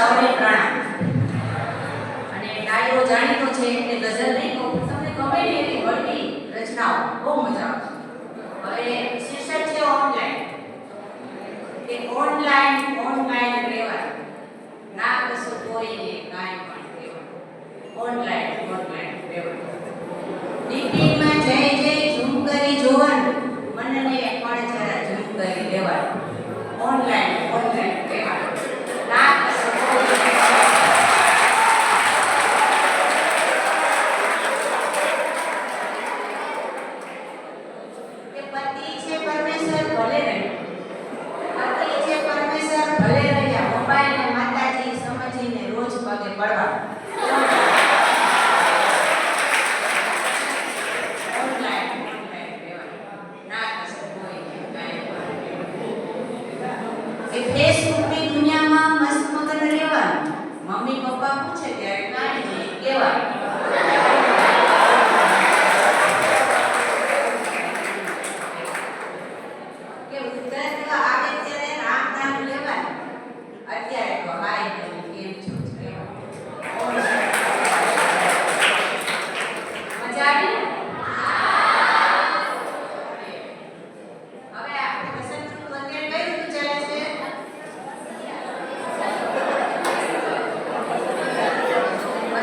સૌને પ્રણામ. અને ડાયરો જાણીતો છે એટલે ગઝલ નહીં કહું તમને ગમે ને એવી વળતી રચનાઓ, બહુ મજા આવશે. હવે શીર્ષક છે ઓનલાઈન કે ઓનલાઈન ઓનલાઈન રહેવાય ના કશું કોઈને કાંઈ પણ કહેવાય. ઓનલાઈન રહેવાય ડીપીમાં જય જય ઝૂમ કરી જોવાનું મનને પણ જરા ઝૂમ કરી લેવાય ઓનલાઈન ઓનલાઈન રહેવાય ના કશું કોઈને કે પતિ છે પરમેશ્વર ભલે રહ્યા પતિ છે પરમેશ્વર ભલે રહ્યા મોબાઈલ ને માતાજી સમજીને રોજ પગે પડવા ઓનલાઈન ઓનલાઈન